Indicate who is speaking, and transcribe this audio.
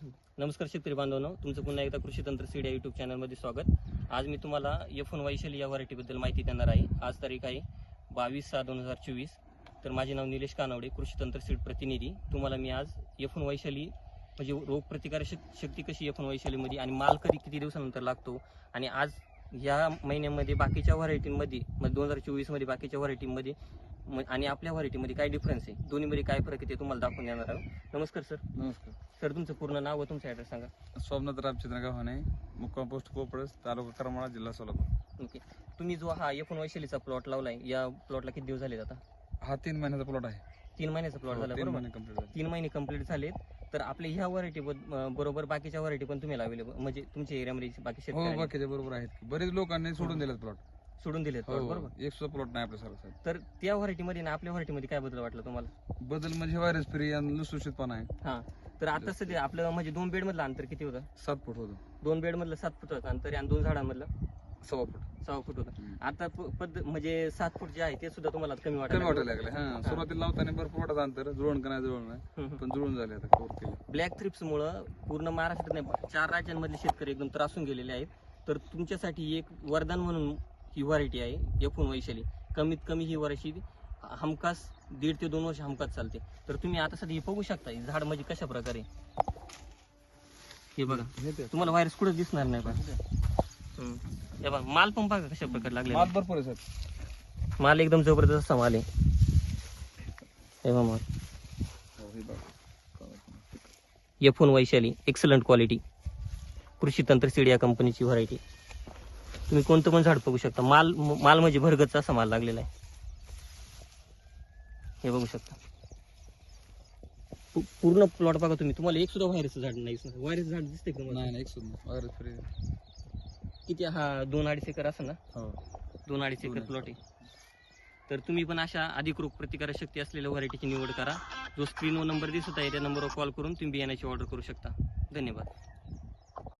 Speaker 1: नमस्कार शेतकरी बांधवांनो तुमचं पुन्हा एकदा कृषी तंत्र सीड या युट्यूब चॅनलमध्ये स्वागत. आज मी तुम्हाला एफ वन वैशाली या व्हरायटीबद्दल माहिती देणार आहे. आज तारीख आहे बावीस सहा दोन हजार चोवीस. तर माझे नाव निलेश कानवडे कृषी तंत्र सीड प्रतिनिधी. तुम्हाला मी आज एफ वैशाली म्हणजे रोगप्रतिकार शक- शक्ती कशी एफ वैशालीमध्ये आणि माल कधी किती दिवसानंतर लागतो? आणि आज या महिन्यामध्ये बाकीच्या व्हरायटींमध्ये म्हणजे दोन हजार चोवीसमध्ये बाकीच्या व्हरायटीमध्ये आणि आपल्या व्हरायटीमध्ये काय डिफरन्स आहे? दोन्हीमध्ये काय फरक आहे ते तुम्हाला दाखवून देणार आहोत. नमस्कार सर
Speaker 2: नमस्कार.
Speaker 1: सर तुमचं पूर्ण नाव व तुमचा ॲड्रेस सांगा.
Speaker 2: सोमनाथ रामचंद्र गावाने मुक्काम पोस्ट कोपरस तालुका करमाळा जिल्हा सोलापूर.
Speaker 1: ओके तुम्ही जो हा एकूण वैशालीचा प्लॉट लावलाय या प्लॉटला किती दिवस झाले आता?
Speaker 2: हा तीन महिन्याचा प्लॉट आहे.
Speaker 1: तीन महिन्याचा प्लॉट झाला
Speaker 2: हो, तीन
Speaker 1: बरोबर?
Speaker 2: महिने कंप्लीट झाले.
Speaker 1: तीन महिने कंप्लीट झालेत. तर आपल्या ह्या व्हरायटी बरोबर बाकीच्या व्हरायटी पण तुम्ही लावले म्हणजे तुमच्या एरियामध्ये बाकी
Speaker 2: हो बाकीच्या बरोबर आहेत. बरेच लोकांनी सोडून दिलेत प्लॉट
Speaker 1: सोडून दिलेत. plot, बरोबर
Speaker 2: हो एक सुद्धा प्लॉट नाही आपल्या सर
Speaker 1: तर त्या व्हरायटीमध्ये ना आपल्या व्हरायटीमध्ये काय बदल वाटला तुम्हाला?
Speaker 2: बदल म्हणजे व्हायरस फ्री आणि लुसलुशीतपणा आहे.
Speaker 1: हा. तर आता सध्या आपलं म्हणजे दोन बेड मधलं अंतर किती होतं?
Speaker 2: सात फूट होतं.
Speaker 1: दोन बेड मधलं सात फूट होतं अंतर आणि दोन झाडांमधलं
Speaker 2: सव्वा फूट.
Speaker 1: सहा फूट होतं.
Speaker 2: हम्म.
Speaker 1: आता प- पद्धत म्हणजे सात फूट जे आहे ते सुद्धा तुम्हाला कमी
Speaker 2: कमी
Speaker 1: वाटायला
Speaker 2: वाटायला लागले. हा सुरुवातीला लावताना भरपूर वाटत अंतर जुळण का नाही जुळण नाही. पण जुळून झाले आता केले.
Speaker 1: ब्लॅक थ्रिप्स मुळे पूर्ण महाराष्ट्रात नाही चार राज्यांमधले शेतकरी एकदम त्रासून गेलेले आहेत. तर तुमच्यासाठी एक वरदान म्हणून ही व्हरायटी आहे एफून वैशाली. कमीत कमी ही व्हरायटी हमखास दीड ते दोन वर्ष हमखास चालते. तर तुम्ही आता सध्या हे बघू शकता हे झाड म्हणजे कशा प्रकारे हे बघा. तुम्हाला व्हायरस कुठं दिसणार नाही. हे बघा माल पण बघा कशा प्रकारे लागले
Speaker 2: माल भरपूर आहे सर
Speaker 1: माल एकदम जबरदस्त असा माल आहे. हे बघा माल.
Speaker 2: हो.
Speaker 1: एफोन वैशाली एक्सलंट क्वालिटी कृषी तंत्र सीड या कंपनीची व्हरायटी तुम्ही कोणतं पण झाड बघू शकता. माल माल म्हणजे भरगतचा असा माल लागलेला आहे. हे बघू शकता. पूर्ण प्लॉट बघा तुम्ही. तुम्हाला एक सुद्धा व्हायरसचं झाड नाही व्हायरस झाड दिसते का तुम्हाला?
Speaker 2: नाही नाही एक सुद्धा व्हायरस फ्री
Speaker 1: किती? हा दोन अडीच एकर असेल ना?
Speaker 2: हो.
Speaker 1: दोन अडीच
Speaker 2: एकर.
Speaker 1: प्लॉट आहे. तर तुम्ही पण अशा अधिक रोग प्रतिकारक शक्ती असलेल्या व्हरायटीची निवड करा. जो स्क्रीनवर नंबर दिसत आहे त्या नंबरवर कॉल करून तुम्ही बियाण्याची ऑर्डर करू शकता. धन्यवाद.